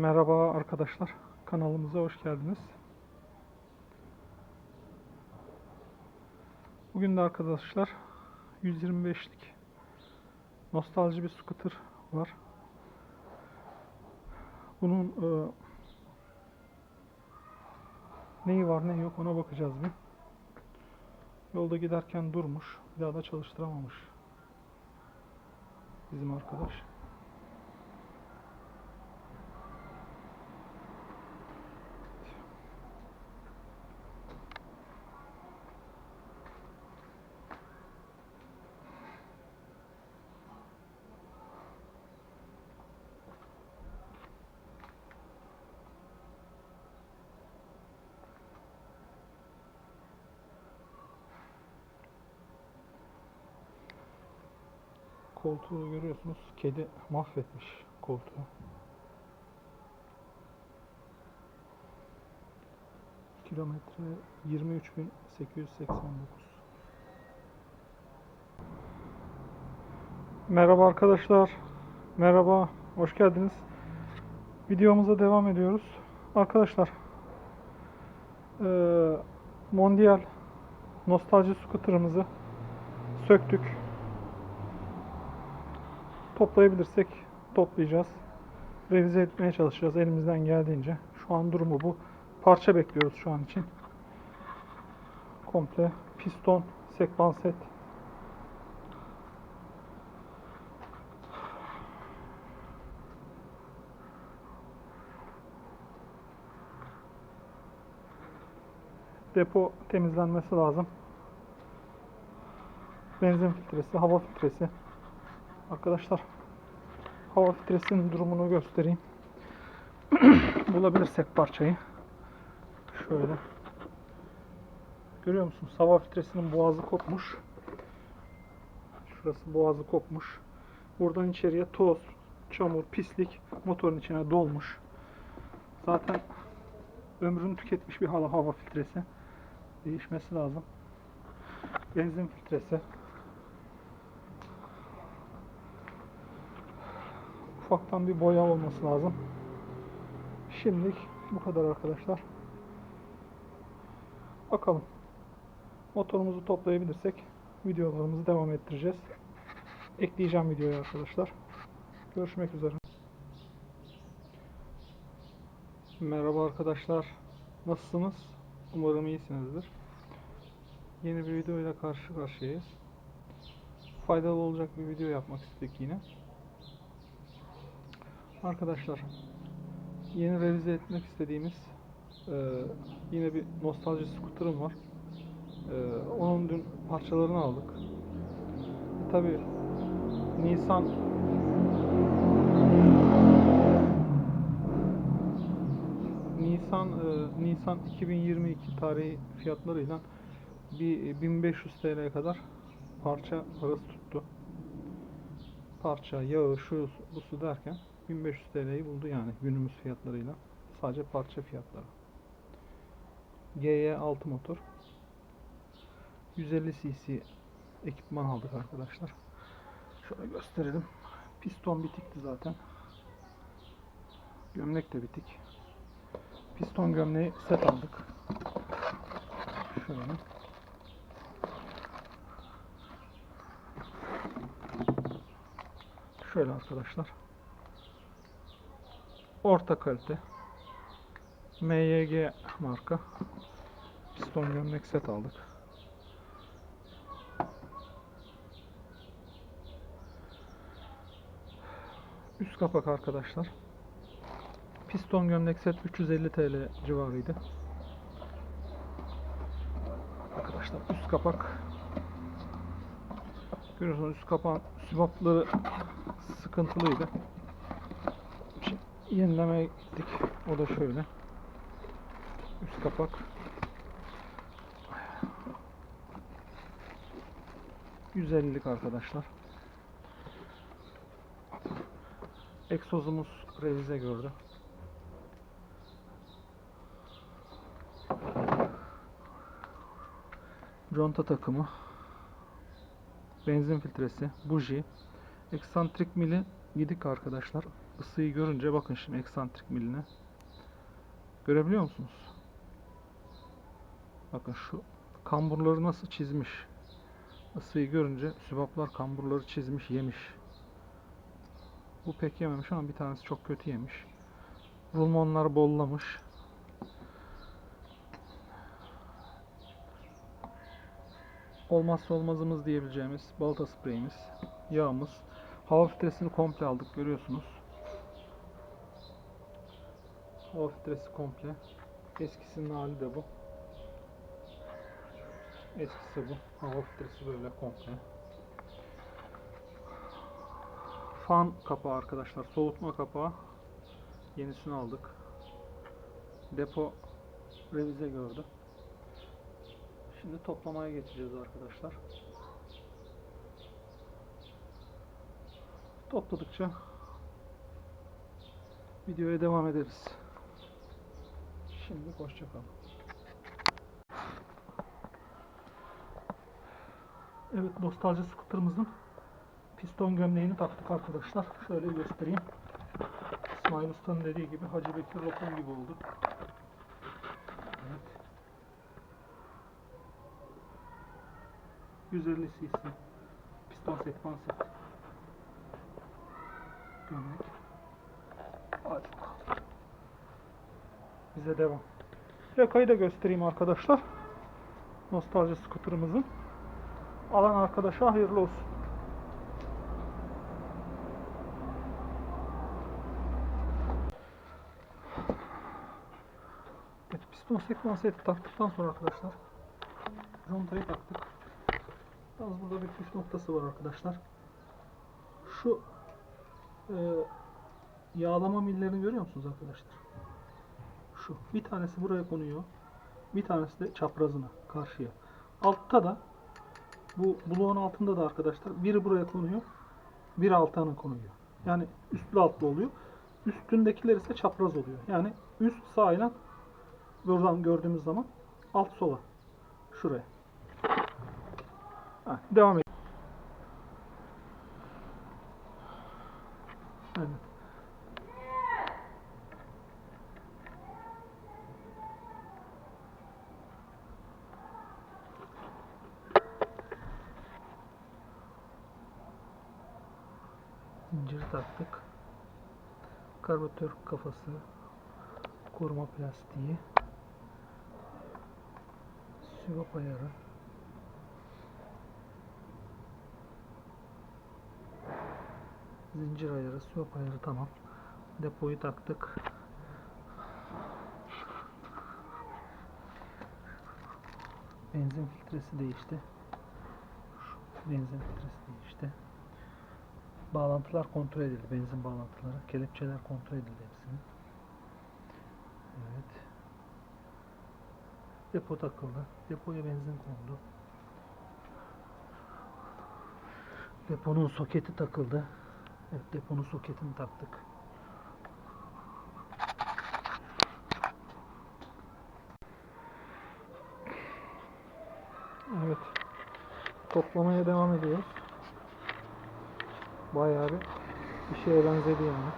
Merhaba arkadaşlar. Kanalımıza hoş geldiniz. Bugün de arkadaşlar 125'lik nostalji bir scooter var. Bunun e, neyi var neyi yok ona bakacağız bir. Yolda giderken durmuş. Bir daha da çalıştıramamış. Bizim arkadaş. Koltuğu görüyorsunuz. Kedi mahvetmiş koltuğu. Kilometre 23.889. Merhaba arkadaşlar. Merhaba. Hoş geldiniz. Videomuza devam ediyoruz. Arkadaşlar eee Mondial nostalji scooter'ımızı söktük toplayabilirsek toplayacağız. Revize etmeye çalışacağız elimizden geldiğince. Şu an durumu bu. Parça bekliyoruz şu an için. Komple piston, sekban set. Depo temizlenmesi lazım. Benzin filtresi, hava filtresi. Arkadaşlar hava filtresinin durumunu göstereyim. Bulabilirsek parçayı. Şöyle. Görüyor musunuz? Hava filtresinin boğazı kopmuş. Şurası boğazı kopmuş. Buradan içeriye toz, çamur, pislik motorun içine dolmuş. Zaten ömrünü tüketmiş bir hava, hava filtresi. Değişmesi lazım. Benzin filtresi. Ufaktan bir boya olması lazım. Şimdilik bu kadar arkadaşlar. Bakalım. Motorumuzu toplayabilirsek videolarımızı devam ettireceğiz. Ekleyeceğim videoyu arkadaşlar. Görüşmek üzere. Merhaba arkadaşlar. Nasılsınız? Umarım iyisinizdir. Yeni bir video ile karşı karşıyayız. Faydalı olacak bir video yapmak istedik yine. Arkadaşlar yeni revize etmek istediğimiz e, yine bir nostalji scooter'ım var. E, onun dün parçalarını aldık. E, Tabi Nisan Nisan e, Nisan 2022 tarihi fiyatlarıyla bir 1500 TL'ye kadar parça parası tuttu. Parça, yağı, şu busu derken 1500 TL'yi buldu yani günümüz fiyatlarıyla. Sadece parça fiyatları. GY6 motor. 150 cc ekipman aldık arkadaşlar. Şöyle gösterelim. Piston bitikti zaten. Gömlek de bitik. Piston gömleği set aldık. Şöyle. Şöyle arkadaşlar orta kalite MYG marka piston gömlek set aldık. Üst kapak arkadaşlar. Piston gömlek set 350 TL civarıydı. Arkadaşlar üst kapak Görüyorsunuz üst kapağın sübapları sıkıntılıydı yenilemeye gittik. O da şöyle. Üst kapak. %50'lik arkadaşlar. Egzozumuz revize gördü. Conta takımı. Benzin filtresi. Buji. Eksantrik mili gidik arkadaşlar. Isıyı görünce bakın şimdi eksantrik miline. Görebiliyor musunuz? Bakın şu kamburları nasıl çizmiş. Isıyı görünce sübaplar kamburları çizmiş, yemiş. Bu pek yememiş ama bir tanesi çok kötü yemiş. Rulmonlar bollamış. Olmazsa olmazımız diyebileceğimiz balta spreyimiz, yağımız. Hava filtresini komple aldık görüyorsunuz. Hava filtresi komple. Eskisinin hali de bu. Eskisi bu. Hava filtresi böyle komple. Fan kapağı arkadaşlar. Soğutma kapağı. Yenisini aldık. Depo revize gördü. Şimdi toplamaya geçeceğiz arkadaşlar. Topladıkça videoya devam ederiz. Şimdi hoşçakalın. Evet nostalji scooter'ımızın piston gömleğini taktık arkadaşlar. Şöyle göstereyim. İsmail Usta'nın dediği gibi Hacı Bekir lokum gibi oldu. Evet. 150 cc piston sekman set. Gömlek. Bakalım. Bize devam. Plakayı da göstereyim arkadaşlar. Nostalji scooter'ımızın. Alan arkadaşa hayırlı olsun. Evet, piston sekman seti taktıktan sonra arkadaşlar contayı taktık. Yalnız burada bir püf noktası var arkadaşlar. Şu e, yağlama millerini görüyor musunuz arkadaşlar? Şu. Bir tanesi buraya konuyor. Bir tanesi de çaprazına, karşıya. Altta da bu bloğun altında da arkadaşlar biri buraya konuyor. Biri altına konuyor. Yani üstlü altlı oluyor. Üstündekiler ise çapraz oluyor. Yani üst sağ ile buradan gördüğümüz zaman alt sola. Şuraya. Ha, devam et. Evet. Zincir taktık. Karbüratör kafası, koruma plastiği, süvap ayarı, zincir ayarı, süvap ayarı tamam. Depoyu taktık. Benzin filtresi değişti. Benzin filtresi değişti. Bağlantılar kontrol edildi. Benzin bağlantıları. Kelepçeler kontrol edildi hepsinin. Evet. Depo takıldı. Depoya benzin kondu. Deponun soketi takıldı. Evet deponun soketini taktık. Evet. Toplamaya devam ediyoruz. Bayağı bir bir şeye benzedi yani.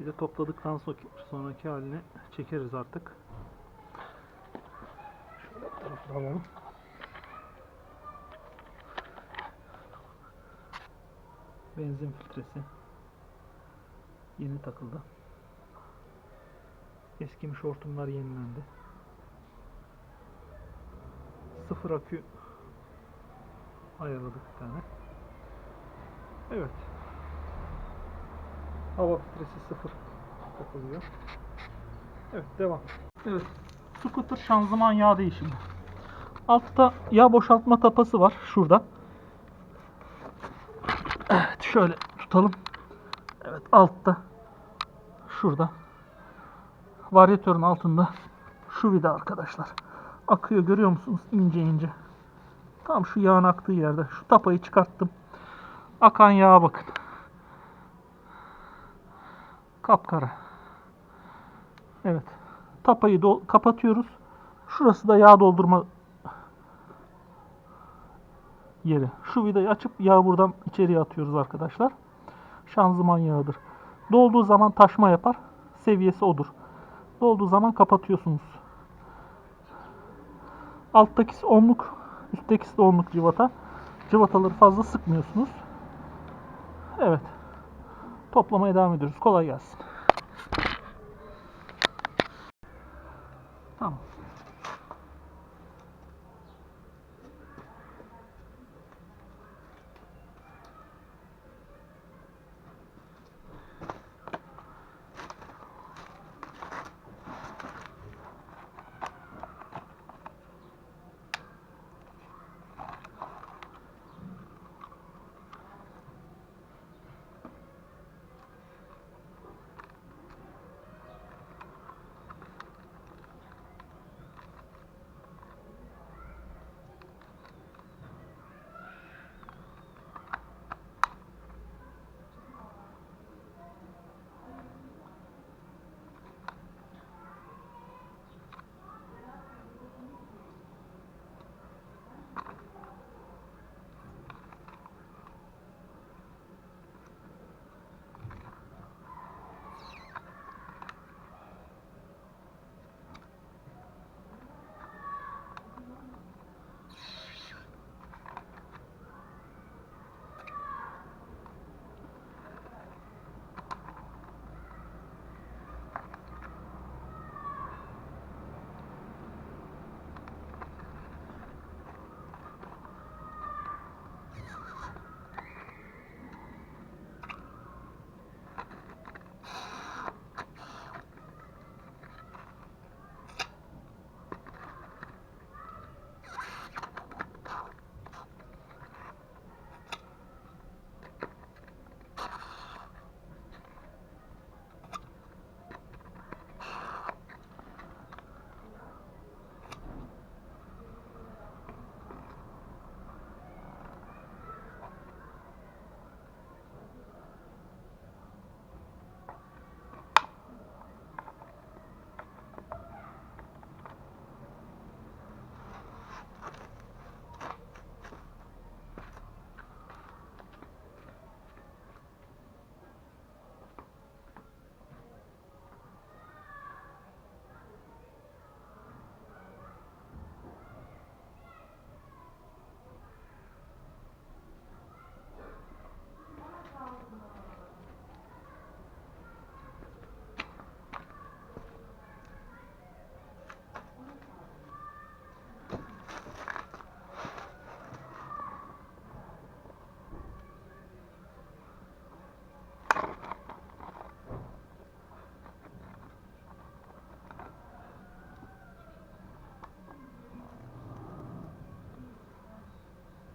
Bir de topladıktan so- sonraki halini çekeriz artık. Alalım. Benzin filtresi yeni takıldı. Eskimiş hortumlar yenilendi. Sıfır akü ayarladık bir tane. Evet. Hava filtresi sıfır takılıyor. Evet devam. Evet. Scooter şanzıman yağ değişimi. Altta yağ boşaltma tapası var şurada. Evet şöyle tutalım. Evet altta şurada varyatörün altında şu vida arkadaşlar. Akıyor görüyor musunuz ince ince. Tam şu yağın aktığı yerde. Şu tapayı çıkarttım. Akan yağa bakın. Kapkara. Evet. Tapayı kapatıyoruz. Şurası da yağ doldurma yeri. Şu vidayı açıp yağı buradan içeriye atıyoruz arkadaşlar. Şanzıman yağıdır. Dolduğu zaman taşma yapar. Seviyesi odur. Dolduğu zaman kapatıyorsunuz. Alttakisi onluk, üsttekisi de onluk cıvata. Cıvataları fazla sıkmıyorsunuz. Evet. Toplamaya devam ediyoruz. Kolay gelsin.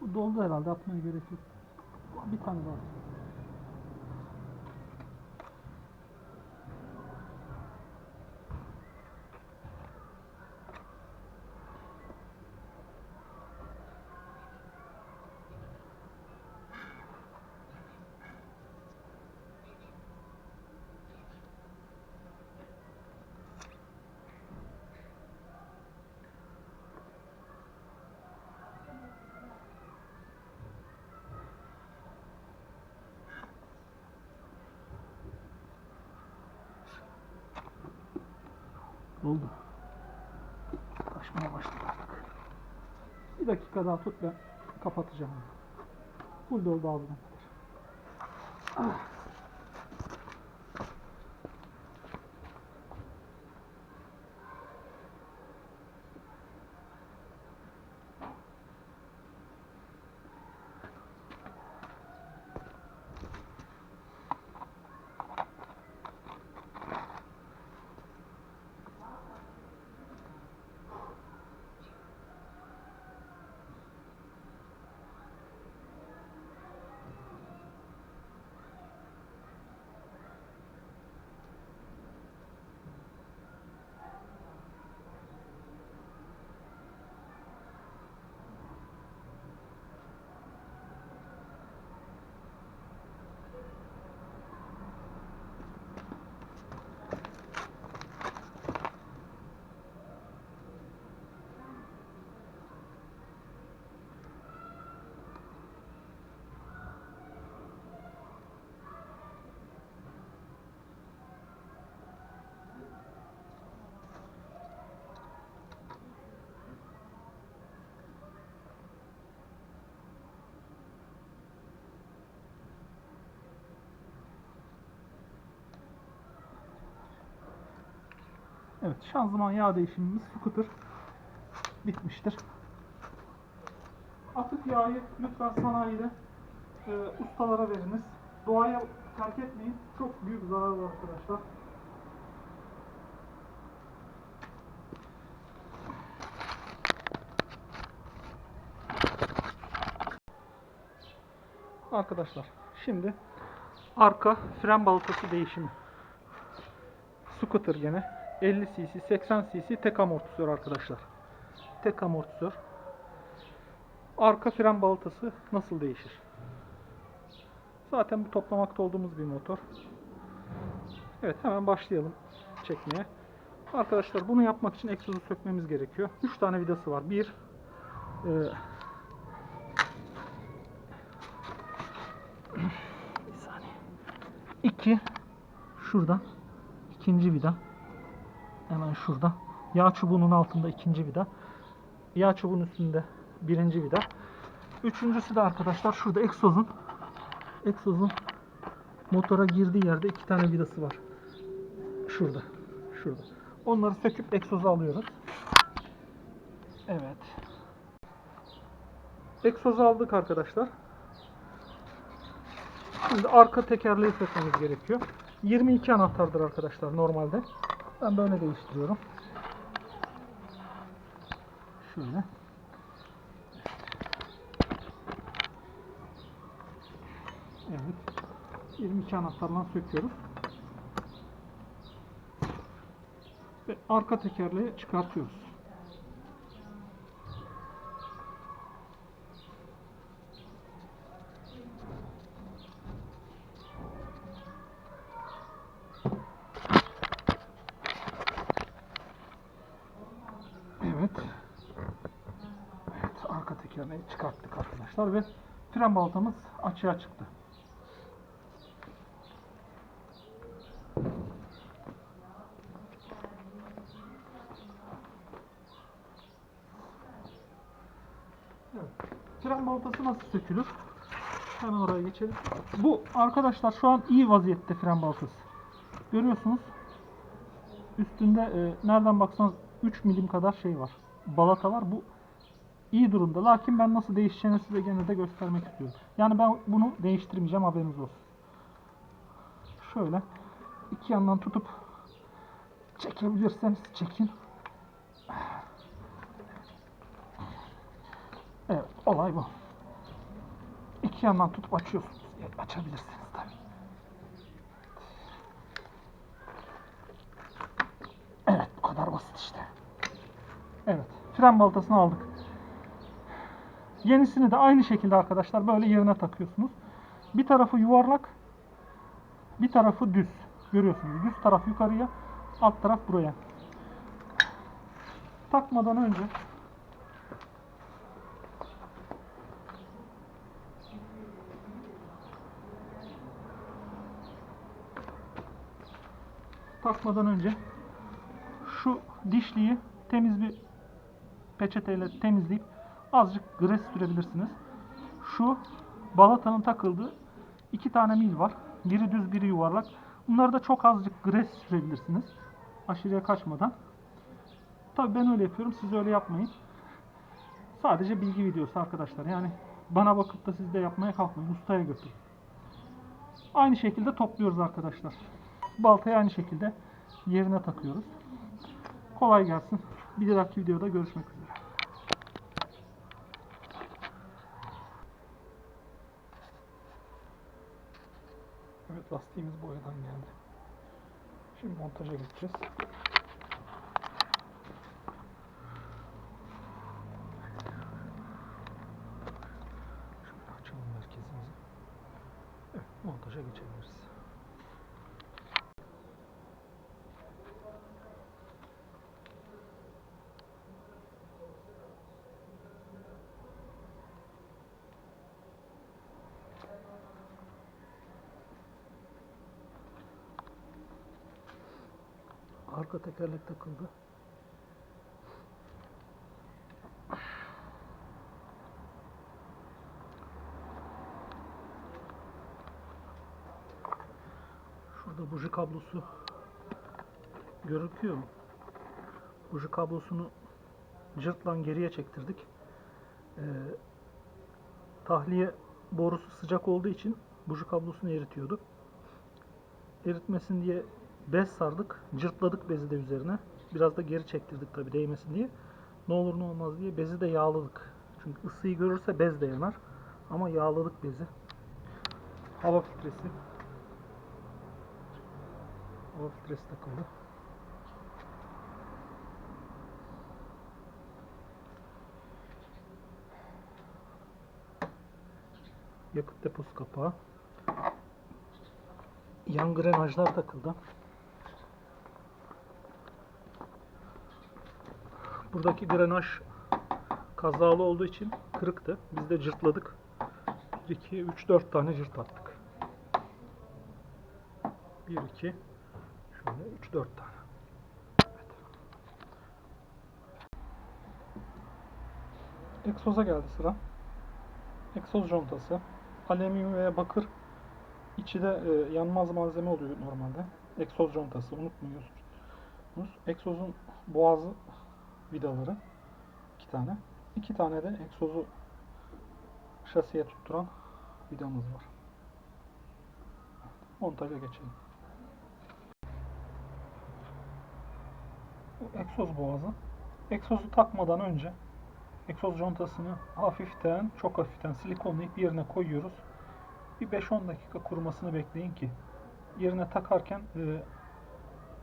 Bu doldu herhalde. Atmaya gerek yok. Bir tane daha. Doldu. Taşmaya başladı artık. Bir dakika daha tut ben kapatacağım. Full doldu ağzına kadar. Ah. Evet şanzıman yağ değişimimiz scooter bitmiştir. Atık yağı lütfen sanayide e, ustalara veriniz. Doğaya terk etmeyin. Çok büyük zarar var arkadaşlar. Arkadaşlar şimdi arka fren balatası değişimi. Scooter gene 50 cc 80 cc tek amortisör arkadaşlar. Tek amortisör. Arka fren balatası nasıl değişir? Zaten bu toplamakta olduğumuz bir motor. Evet hemen başlayalım çekmeye. Arkadaşlar bunu yapmak için egzozu sökmemiz gerekiyor. 3 tane vidası var. Bir e, bir saniye. İki şuradan ikinci vida. Hemen şurada. Yağ çubuğunun altında ikinci vida. Yağ çubuğunun üstünde birinci vida. Üçüncüsü de arkadaşlar şurada egzozun egzozun motora girdiği yerde iki tane vidası var. Şurada. Şurada. Onları söküp egzoza alıyoruz. Evet. Egzozu aldık arkadaşlar. Şimdi arka tekerleği sökmemiz gerekiyor. 22 anahtardır arkadaşlar normalde. Ben böyle değiştiriyorum. Şöyle. Evet. 22 anahtarla söküyoruz. Ve arka tekerleği çıkartıyoruz. Evet. Evet, arka tekerleği çıkarttık arkadaşlar ve fren baltamız açığa çıktı. Evet. Fren baltası nasıl sökülür? Hemen oraya geçelim. Bu arkadaşlar şu an iyi vaziyette fren baltası. Görüyorsunuz. Üstünde e, nereden baksanız 3 milim kadar şey var. Balata var. Bu iyi durumda. Lakin ben nasıl değişeceğini size gene de göstermek istiyorum. Yani ben bunu değiştirmeyeceğim haberiniz olsun. Şöyle iki yandan tutup çekebilirseniz çekin. Evet, olay bu. İki yandan tutup açıyorsunuz. Açabilirsiniz tabii. Evet, kadar basit işte. Evet, fren baltasını aldık. Yenisini de aynı şekilde arkadaşlar böyle yerine takıyorsunuz. Bir tarafı yuvarlak, bir tarafı düz. Görüyorsunuz. Düz taraf yukarıya, alt taraf buraya. Takmadan önce takmadan önce şu dişliyi temiz bir peçeteyle temizleyip azıcık gres sürebilirsiniz. Şu balatanın takıldığı iki tane mil var. Biri düz biri yuvarlak. Bunları da çok azıcık gres sürebilirsiniz. Aşırıya kaçmadan. Tabi ben öyle yapıyorum. Siz öyle yapmayın. Sadece bilgi videosu arkadaşlar. Yani bana bakıp da siz de yapmaya kalkmayın. Ustaya götürün. Aynı şekilde topluyoruz arkadaşlar. Baltayı aynı şekilde yerine takıyoruz. Kolay gelsin. Bir dahaki videoda görüşmek üzere. Evet lastiğimiz boyadan geldi. Şimdi montaja geçeceğiz. Şöyle açalım merkezimizi. Evet montaja geçebiliriz. Arka tekerlek takıldı. Şurada buji kablosu gözüküyor mu? buji kablosunu cırtla geriye çektirdik. Ee, tahliye borusu sıcak olduğu için buji kablosunu eritiyordu. Eritmesin diye bez sardık. Cırtladık bezi de üzerine. Biraz da geri çektirdik tabi değmesin diye. Ne olur ne olmaz diye bezi de yağladık. Çünkü ısıyı görürse bez de yanar. Ama yağladık bezi. Hava filtresi. Hava filtresi takıldı. Yakıt deposu kapağı. Yan grenajlar takıldı. Buradaki grenaj kazalı olduğu için kırıktı. Biz de cırtladık. 1, 2, 3, 4 tane cırt attık. 1, 2, şöyle 3, 4 tane. Evet. Egzoza geldi sıra. Egzoz contası. Alüminyum veya bakır içi de e, yanmaz malzeme oluyor normalde. Egzoz contası unutmuyorsunuz. Egzozun boğazı vidaları iki tane. İki tane de egzozu şasiye tutturan vidamız var. Montaja geçelim. Bu egzoz boğazı. Egzozu takmadan önce egzoz contasını hafiften, çok hafiften silikonlayıp yerine koyuyoruz. Bir 5-10 dakika kurumasını bekleyin ki yerine takarken e,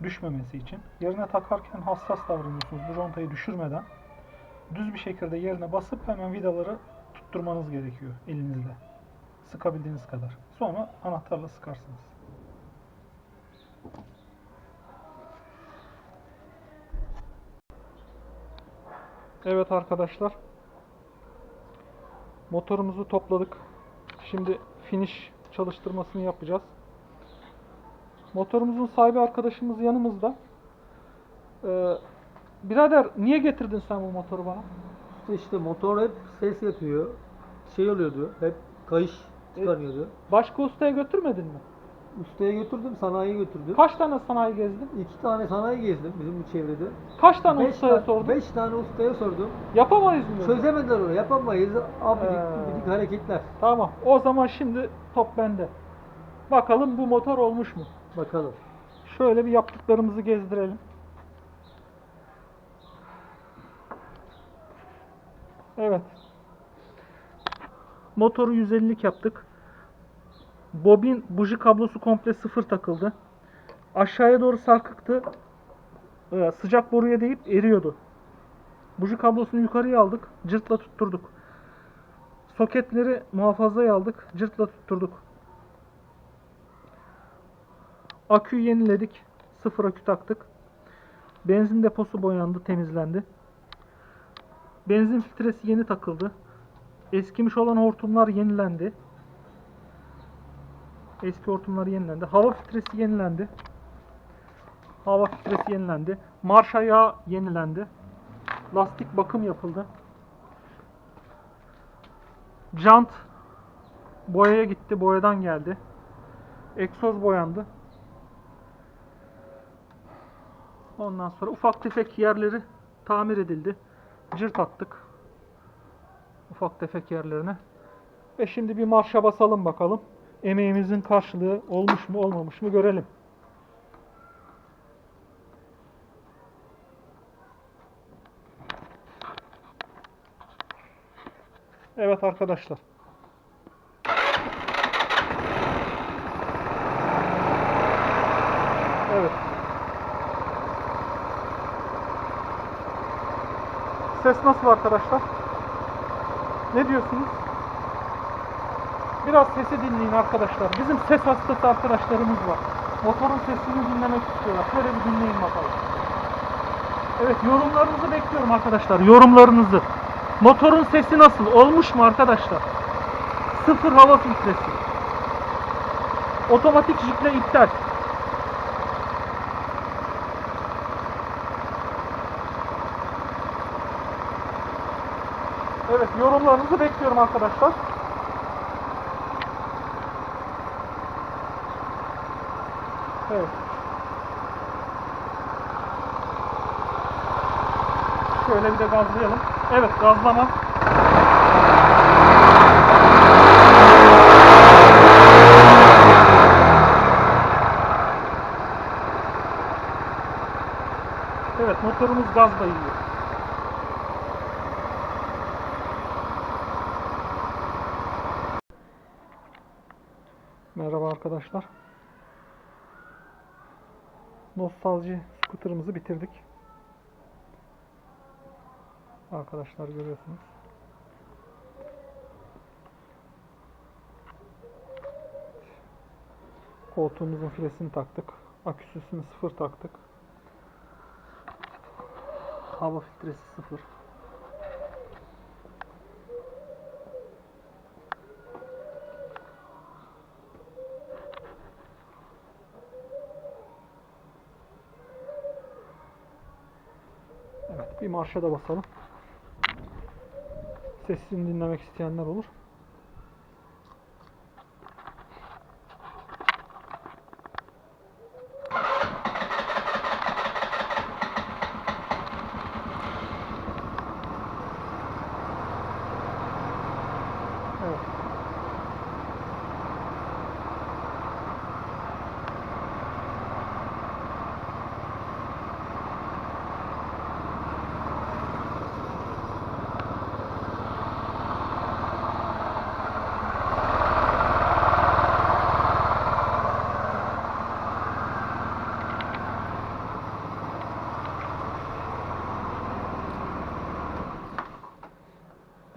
düşmemesi için. Yerine takarken hassas davranıyorsunuz bu contayı düşürmeden. Düz bir şekilde yerine basıp hemen vidaları tutturmanız gerekiyor elinizle. Sıkabildiğiniz kadar. Sonra anahtarla sıkarsınız. Evet arkadaşlar. Motorumuzu topladık. Şimdi finish çalıştırmasını yapacağız. Motorumuzun sahibi arkadaşımız yanımızda. Ee, birader niye getirdin sen bu motoru bana? İşte motor hep ses yapıyor. Şey oluyordu. Hep kayış çıkarıyordu. Başka ustaya götürmedin mi? Ustaya götürdüm, sanayiye götürdüm. Kaç tane sanayi gezdin? İki tane sanayi gezdim bizim bu çevrede. Kaç tane Beş ustaya ta- sordun? Beş tane ustaya sordum. Yapamayız mı? Çözemediler onu. Yapamayız. Abidik Ee. gubidik hareketler. Tamam. O zaman şimdi top bende. Bakalım bu motor olmuş mu? Bakalım. Şöyle bir yaptıklarımızı gezdirelim. Evet. Motoru 150'lik yaptık. Bobin buji kablosu komple sıfır takıldı. Aşağıya doğru sarkıktı. Ee, Sıcak boruya değip eriyordu. Buji kablosunu yukarıya aldık. Cırtla tutturduk. Soketleri muhafazaya aldık. Cırtla tutturduk. Aküyü yeniledik. Sıfır akü taktık. Benzin deposu boyandı, temizlendi. Benzin filtresi yeni takıldı. Eskimiş olan hortumlar yenilendi. Eski hortumlar yenilendi. Hava filtresi yenilendi. Hava filtresi yenilendi. Marş ayağı yenilendi. Lastik bakım yapıldı. Jant boyaya gitti. Boyadan geldi. Egzoz boyandı. Ondan sonra ufak tefek yerleri tamir edildi. Cırt attık. Ufak tefek yerlerine. Ve şimdi bir marşa basalım bakalım. Emeğimizin karşılığı olmuş mu olmamış mı görelim. Evet arkadaşlar. Evet. Ses nasıl arkadaşlar? Ne diyorsunuz? Biraz sesi dinleyin arkadaşlar. Bizim ses hastası arkadaşlarımız var. Motorun sesini dinlemek istiyorlar. Şöyle bir dinleyin bakalım. Evet yorumlarınızı bekliyorum arkadaşlar. Yorumlarınızı. Motorun sesi nasıl? Olmuş mu arkadaşlar? Sıfır hava filtresi. Otomatik jikle iptal. Evet yorumlarınızı bekliyorum arkadaşlar. Evet. Şöyle bir de gazlayalım. Evet gazlama. Evet motorumuz gazla yiyor. Merhaba arkadaşlar. Nostalji scooter'ımızı bitirdik. Arkadaşlar görüyorsunuz. Koltuğumuzun filesini taktık. Aküsüsünü sıfır taktık. Hava filtresi sıfır. Evet, bir marşa da basalım. Sesini dinlemek isteyenler olur.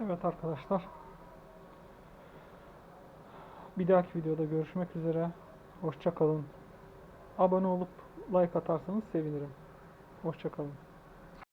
Evet. Arkadaşlar. Bir dahaki videoda görüşmek üzere. Hoşça kalın. Abone olup like atarsanız sevinirim. Hoşça kalın.